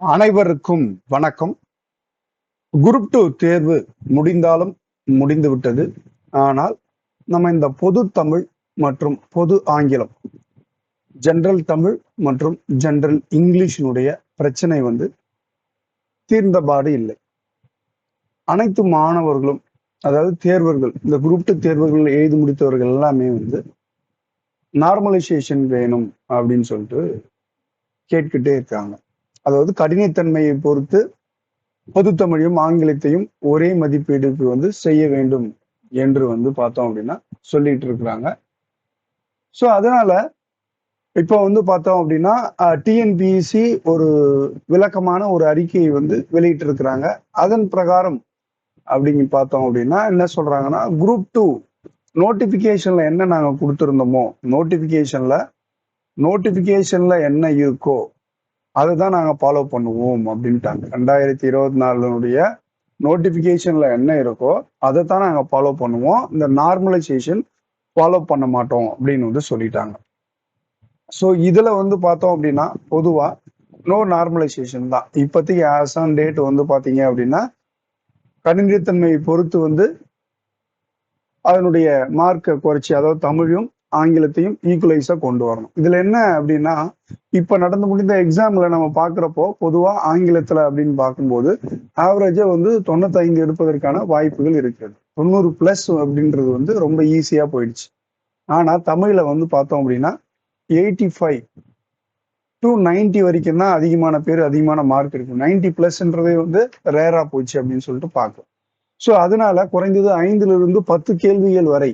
அனைவருக்கும் வணக்கம். Group two தேர்வு முடிந்தாலும் முடிந்துவிட்டது ஆனால் நம்ம இந்த பொது தமிழ் மற்றும் பொது ஆங்கிலம் ஜென்ரல் தமிழ் மற்றும் ஜென்ரல் இங்கிலீஷினுடைய பிரச்சனை வந்து தீர்ந்தபாடு இல்லை. அனைத்து மாணவர்களும் அதாவது தேர்வர்கள் இந்த குரூப் டூ தேர்வுகள் எழுதி முடித்தவர்கள் எல்லாமே வந்து நார்மலைசேஷன் வேணும் அப்படின்னு சொல்லிட்டு கேட்டுக்கிட்டே இருக்காங்க. அதாவது கடினத்தன்மையை பொறுத்து பொதுத்தமிழையும் ஆங்கிலத்தையும் ஒரே மதிப்பீடுக்கு வந்து செய்ய வேண்டும் என்று வந்து பார்த்தோம் அப்படின்னா சொல்லிட்டு இருக்கிறாங்க. ஸோ அதனால இப்போ வந்து பார்த்தோம் அப்படின்னா டிஎன்பிஎஸ்சி ஒரு விளக்கமான ஒரு அறிக்கையை வந்து வெளியிட்டு இருக்கிறாங்க. அதன் பிரகாரம் அப்படிங்க பார்த்தோம் அப்படின்னா என்ன சொல்றாங்கன்னா குரூப் டூ நோட்டிபிகேஷன்ல என்ன நாங்கள் கொடுத்துருந்தோமோ நோட்டிபிகேஷன்ல நோட்டிபிகேஷன்ல என்ன இருக்கோ அதை தான் நாங்கள் ஃபாலோ பண்ணுவோம் அப்படின்ட்டாங்க. ரெண்டாயிரத்தி இருபத்தி நாலுடைய நோட்டிஃபிகேஷனில் என்ன இருக்கோ அதை தான் நாங்கள் ஃபாலோ பண்ணுவோம். இந்த நார்மலைசேஷன் ஃபாலோ பண்ண மாட்டோம் அப்படின்னு வந்து சொல்லிட்டாங்க. ஸோ இதில் வந்து பார்த்தோம் அப்படின்னா பொதுவாக நோ நார்மலைசேஷன் தான். இப்போதைக்கு ஆஸ் ஆன் டேட் வந்து பார்த்தீங்க அப்படின்னா கணினித்தன்மையை பொறுத்து வந்து அதனுடைய மார்க்கை குறைச்சி அதாவது தமிழும் ஆங்கிலத்தையும் ஈக்குவலைஸா கொண்டு வரணும். இதுல என்ன அப்படின்னா இப்ப நடந்து முடிந்த எக்ஸாம்ல நம்ம பாக்குறப்போ பொதுவா ஆங்கிலத்துல அப்படின்னு பார்க்கும்போது ஆவரேஜா வந்து தொண்ணூத்தைந்து எடுப்பதற்கான வாய்ப்புகள் இருக்கிறது. தொண்ணூறு பிளஸ் அப்படின்றது வந்து ரொம்ப ஈஸியா போயிடுச்சு. ஆனா தமிழ்ல வந்து பார்த்தோம் அப்படின்னா எயிட்டி ஃபைவ் டு நைன்டி வரைக்கும் தான் அதிகமான பேர் அதிகமான மார்க் இருக்கும். நைன்டி பிளஸ்ன்றதே வந்து ரேரா போச்சு அப்படின்னு சொல்லிட்டு பார்க்கலாம். ஸோ அதனால குறைந்தது ஐந்துல இருந்து பத்து கேள்விகள் வரை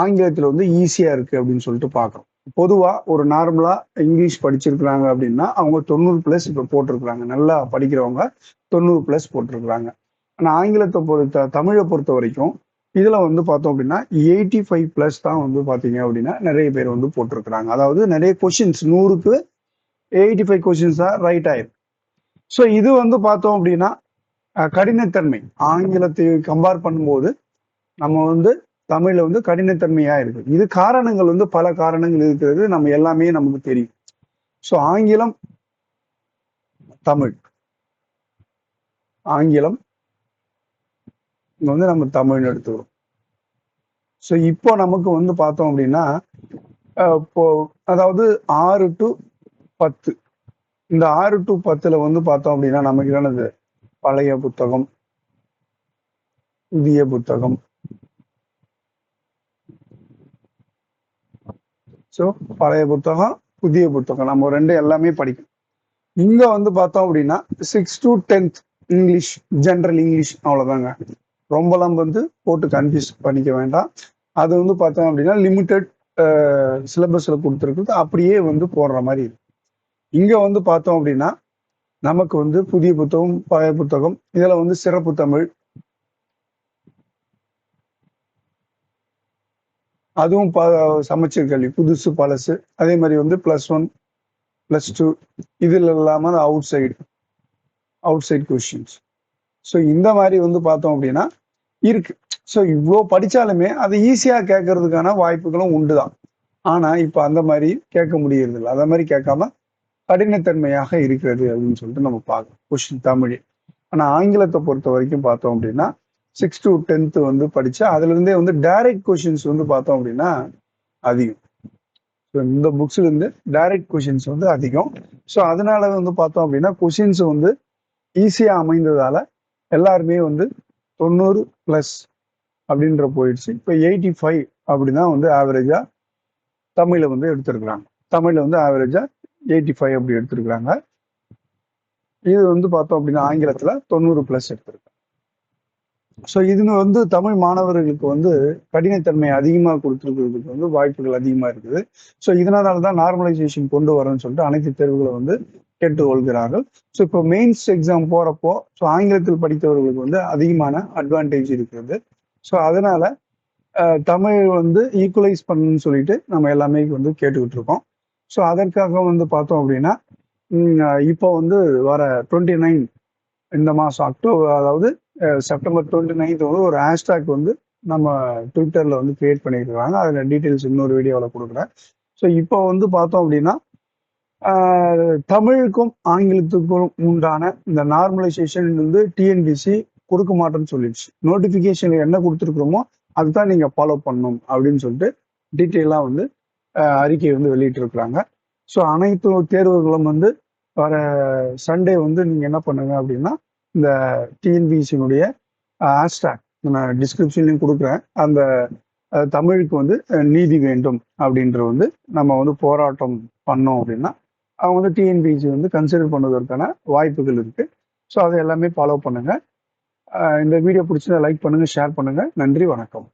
ஆங்கிலத்தில் வந்து ஈஸியாக இருக்குது அப்படின்னு சொல்லிட்டு பார்க்குறோம். பொதுவாக ஒரு நார்மலாக இங்கிலீஷ் படிச்சிருக்கிறாங்க அப்படின்னா அவங்க தொண்ணூறு ப்ளஸ் இப்போ போட்டிருக்கிறாங்க. நல்லா படிக்கிறவங்க தொண்ணூறு ப்ளஸ் போட்டிருக்கிறாங்க. ஆனால் ஆங்கிலத்தை பொறுத்த தமிழை பொறுத்த வரைக்கும் இதில் வந்து பார்த்தோம் அப்படின்னா எயிட்டி ஃபைவ் ப்ளஸ் தான் வந்து பார்த்தீங்க அப்படின்னா நிறைய பேர் வந்து போட்டிருக்கிறாங்க. அதாவது நிறைய கொஷின்ஸ் நூறுக்கு எயிட்டி ஃபைவ் கொஷின்ஸ் தான் ரைட் ஆயிருக்கு. ஸோ இது வந்து பார்த்தோம் அப்படின்னா கடினத்தன்மை. ஆங்கிலத்தை கம்பேர் பண்ணும்போது நம்ம வந்து தமிழ்ல வந்து கடினத்தன்மையா இருக்கு. இது காரணங்கள் வந்து பல காரணங்கள் இருக்கிறது. நம்ம எல்லாமே நமக்கு தெரியும். ஸோ ஆங்கிலம் தமிழ். ஆங்கிலம் வந்து நம்ம தமிழ் எடுத்துக்கிறோம். ஸோ இப்போ நமக்கு வந்து பார்த்தோம் அப்படின்னா இப்போ அதாவது ஆறு டு பத்து. இந்த ஆறு டு பத்துல வந்து பார்த்தோம் அப்படின்னா நமக்கு என்னது? பழைய புத்தகம் புதிய புத்தகம் ஸோ பழைய புத்தகம் புதிய புத்தகம். நம்ம ரெண்டு எல்லாமே படிக்கணும். இங்கே வந்து பார்த்தோம் அப்படின்னா six to tenth English general English அவ்வளோதாங்க ரொம்பலாம் வந்து போட்டு கன்ஃபியூஸ் பண்ணிக்க வேண்டாம். அது வந்து பார்த்தோம் அப்படின்னா லிமிட்டெட் சிலபஸில் கொடுத்துருக்குறது. அப்படியே வந்து போடுற மாதிரி இருக்கு. இங்கே வந்து பார்த்தோம் அப்படின்னா நமக்கு வந்து புதிய புத்தகம் பழைய புத்தகம் இதில் வந்து சிறப்பு தமிழ் அதுவும் ப சமச்சீர் கல்வி புதுசு பழசு. அதே மாதிரி வந்து ப்ளஸ் ஒன் ப்ளஸ் டூ இதில் இல்லாமல் outside outside questions so இந்த மாதிரி வந்து பார்த்தோம் அப்படின்னா இருக்கு. ஸோ இவ்வளோ படித்தாலுமே அதை ஈஸியாக கேட்கறதுக்கான வாய்ப்புகளும் உண்டு தான் ஆனால் இப்போ அந்த மாதிரி கேட்க முடியறதில்ல. அந்த மாதிரி கேட்காம கடினத்தன்மையாக இருக்கிறது அப்படின்னு சொல்லிட்டு நம்ம பார்க்கணும் கொஷின் தமிழ். ஆனால் ஆங்கிலத்தை பொறுத்த வரைக்கும் பார்த்தோம் அப்படின்னா சிக்ஸ் டு டென்த் வந்து படிச்சா அதுலேருந்தே வந்து டைரக்ட் கொஷின்ஸ் வந்து பார்த்தோம் அப்படின்னா அதிகம். ஸோ இந்த புக்ஸ்லேருந்து டைரக்ட் கொஷின்ஸ் வந்து அதிகம். ஸோ அதனால வந்து பார்த்தோம் அப்படின்னா கொஷின்ஸ் வந்து ஈஸியாக அமைந்ததால் எல்லாருமே வந்து தொண்ணூறு ப்ளஸ் அப்படின்ற போயிடுச்சு. இப்போ எயிட்டி ஃபைவ் அப்படிதான் வந்து ஆவரேஜாக தமிழில் வந்து எடுத்துருக்குறாங்க. தமிழில் வந்து ஆவரேஜாக எயிட்டி ஃபைவ் அப்படி எடுத்துருக்குறாங்க. இது வந்து பார்த்தோம் அப்படின்னா ஆங்கிலத்தில் தொண்ணூறு ப்ளஸ் எடுத்திருக்காங்க. ஸோ இது வந்து தமிழ் மாணவர்களுக்கு வந்து கடினத்தன்மை அதிகமாக கொடுத்துருக்கிறதுக்கு வந்து வாய்ப்புகள் அதிகமாக இருக்குது. ஸோ இதனால தான் நார்மலைசேஷன் கொண்டு வரேன்னு சொல்லிட்டு அனைத்து தேர்வுகளை வந்து கேட்டுக்கொள்கிறார்கள். ஸோ இப்போ மெயின்ஸ் எக்ஸாம் போகிறப்போ ஸோ ஆங்கிலத்தில் படித்தவர்களுக்கு வந்து அதிகமான அட்வான்டேஜ் இருக்கிறது. ஸோ அதனால தமிழ் வந்து ஈக்குவலைஸ் பண்ணணும்னு சொல்லிட்டு நம்ம எல்லாமே வந்து கேட்டுக்கிட்டு இருக்கோம். ஸோ அதற்காக வந்து பார்த்தோம் அப்படின்னா இப்போ வந்து வர டுவெண்ட்டி நைன் இந்த மாதம் அக்டோபர் அதாவது செப்டம்பர் டுவெண்ட்டி நைன்த் வந்து ஒரு ஹேஷ்டாக் வந்து நம்ம ட்விட்டரில் வந்து கிரியேட் பண்ணியிருக்காங்க. அதில் டீட்டெயில்ஸ் இன்னொரு வீடியோவில் கொடுக்குறேன். ஸோ இப்போ வந்து பார்த்தோம் அப்படின்னா தமிழுக்கும் ஆங்கிலத்துக்கும் உண்டான இந்த நார்மலைசேஷன் வந்து டிஎன்பிசி கொடுக்க மாட்டேன்னு சொல்லிடுச்சு. நோட்டிஃபிகேஷன் என்ன கொடுத்துருக்குறோமோ அதுதான் நீங்கள் ஃபாலோ பண்ணணும் அப்படின்னு சொல்லிட்டு டீட்டெயிலாக வந்து அறிக்கை வந்து வெளியிட்டிருக்கிறாங்க. ஸோ அனைத்து தேர்வுகளும் வந்து வர சண்டே வந்து நீங்கள் என்ன பண்ணுங்க அப்படின்னா இந்த டிஎன்பிசியினுடைய ஹேஷ்டாக் நான் டிஸ்கிரிப்ஷன்லையும் கொடுக்குறேன். அந்த தமிழுக்கு வந்து நீதி வேண்டும் அப்படின்ற வந்து நம்ம வந்து போராட்டம் பண்ணோம் அப்படின்னா அவங்க வந்து டிஎன்பிசி வந்து கன்சிடர் பண்ணுவதற்கான வாய்ப்புகள் இருக்குது ஸோ அதை எல்லாமே ஃபாலோ பண்ணுங்கள் இந்த வீடியோ பிடிச்சதை லைக் பண்ணுங்கள் ஷேர் பண்ணுங்கள் நன்றி வணக்கம்.